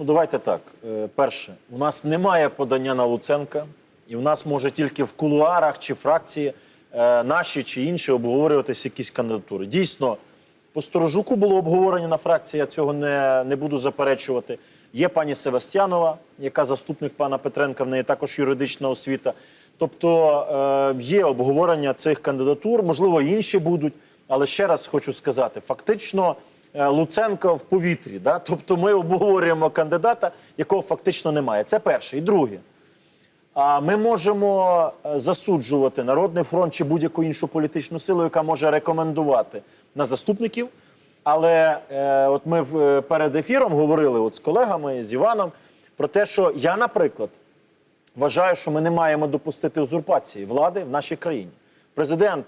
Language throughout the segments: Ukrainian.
Ну, давайте так. Е, Перше, у нас немає подання на Луценка, і в нас може тільки в кулуарах чи фракції е, наші чи інші обговорюватися якісь кандидатури. Дійсно, по Сторожуку було обговорення на фракції, я цього не, не буду заперечувати. Є пані Севастянова, яка заступник пана Петренка, в неї також юридична освіта. Тобто е, є обговорення цих кандидатур, можливо, інші будуть. Але ще раз хочу сказати: фактично Луценко в повітрі. Да? Тобто ми обговорюємо кандидата, якого фактично немає. Це перше. І друге. Ми можемо е, засуджувати Народний фронт чи будь-яку іншу політичну силу, яка може рекомендувати на заступників. Але е, от ми в, е, перед ефіром говорили от з колегами, з Іваном, про те, що я, наприклад, вважаю, що ми не маємо допустити узурпації влади в нашій країні. Президент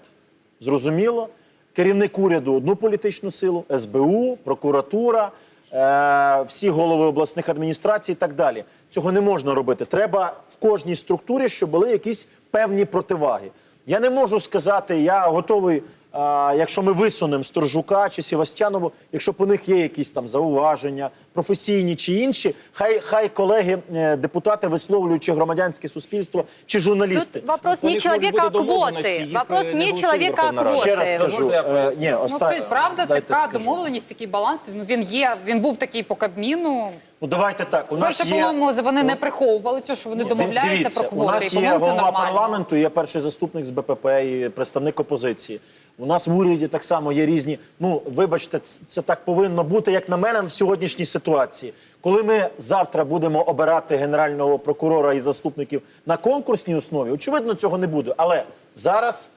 зрозуміло, керівник уряду одну політичну силу, СБУ, прокуратура, е, всі голови обласних адміністрацій і так далі. Цього не можна робити. Треба в кожній структурі, щоб були якісь певні противаги. Я не можу сказати, я готовий. А, якщо ми висунемо Сторжука чи Сівастянову, якщо по них є якісь там зауваження, професійні чи інші, хай хай колеги е, депутати висловлюють чи громадянське суспільство, чи журналісти. Тут вопрос Ну, не по них человека, а может быть домовленности, квоты. их, Вопрос э, не не голосует человека, а Верховна Рада. Ще раз квоты. скажу, Можете я е, поясню? ні, Ну, Ну, оста- це правда дайте така скажу. домовленість, такий баланс. Ну він є. Він був такий по Кабміну. Ну давайте так. У нас Перше, є по-моєму, вони не приховували цього, що вони домовляються Дивіться, про У квоти. нас І є по-моєму, це голова нормально. парламенту, є перший заступник з БПП і представник опозиції. У нас в уряді так само є різні. Ну, вибачте, це так повинно бути, як на мене, в сьогоднішній ситуації. Коли ми завтра будемо обирати генерального прокурора і заступників на конкурсній основі, очевидно, цього не буде. Але зараз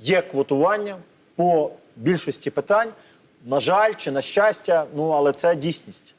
є квотування по більшості питань. На жаль, чи на щастя, ну але це дійсність.